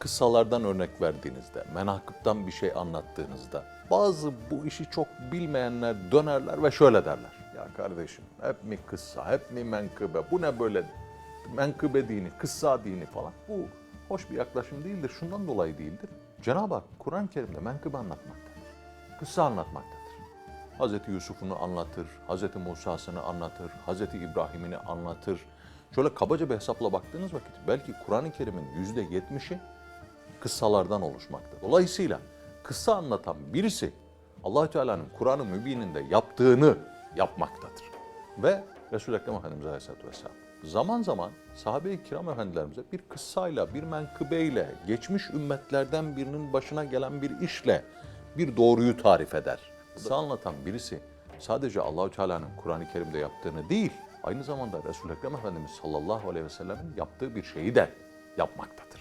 kıssalardan örnek verdiğinizde, menakıptan bir şey anlattığınızda bazı bu işi çok bilmeyenler dönerler ve şöyle derler. Ya kardeşim hep mi kıssa, hep mi menkıbe, bu ne böyle menkıbe dini, kıssa dini falan. Bu hoş bir yaklaşım değildir, şundan dolayı değildir. Cenab-ı Hak Kur'an-ı Kerim'de menkıbe anlatmaktadır. Kıssa anlatmaktadır. Hazreti Yusuf'unu anlatır, Hazreti Musa'sını anlatır, Hazreti İbrahim'ini anlatır. Şöyle kabaca bir hesapla baktığınız vakit belki Kur'an-ı Kerim'in yüzde yetmişi kıssalardan oluşmakta. Dolayısıyla kıssa anlatan birisi allah Teala'nın Kur'an-ı Mübin'inde yaptığını yapmaktadır. Ve Resul-i Ekrem Efendimiz Aleyhisselatü Vesselam zaman zaman sahabe-i kiram efendilerimize bir kıssayla, bir menkıbeyle, geçmiş ümmetlerden birinin başına gelen bir işle bir doğruyu tarif eder. Kıssa anlatan birisi sadece Allahü Teala'nın Kur'an-ı Kerim'de yaptığını değil, aynı zamanda Resul-i Ekrem Efendimiz sallallahu aleyhi ve sellem'in yaptığı bir şeyi de yapmaktadır.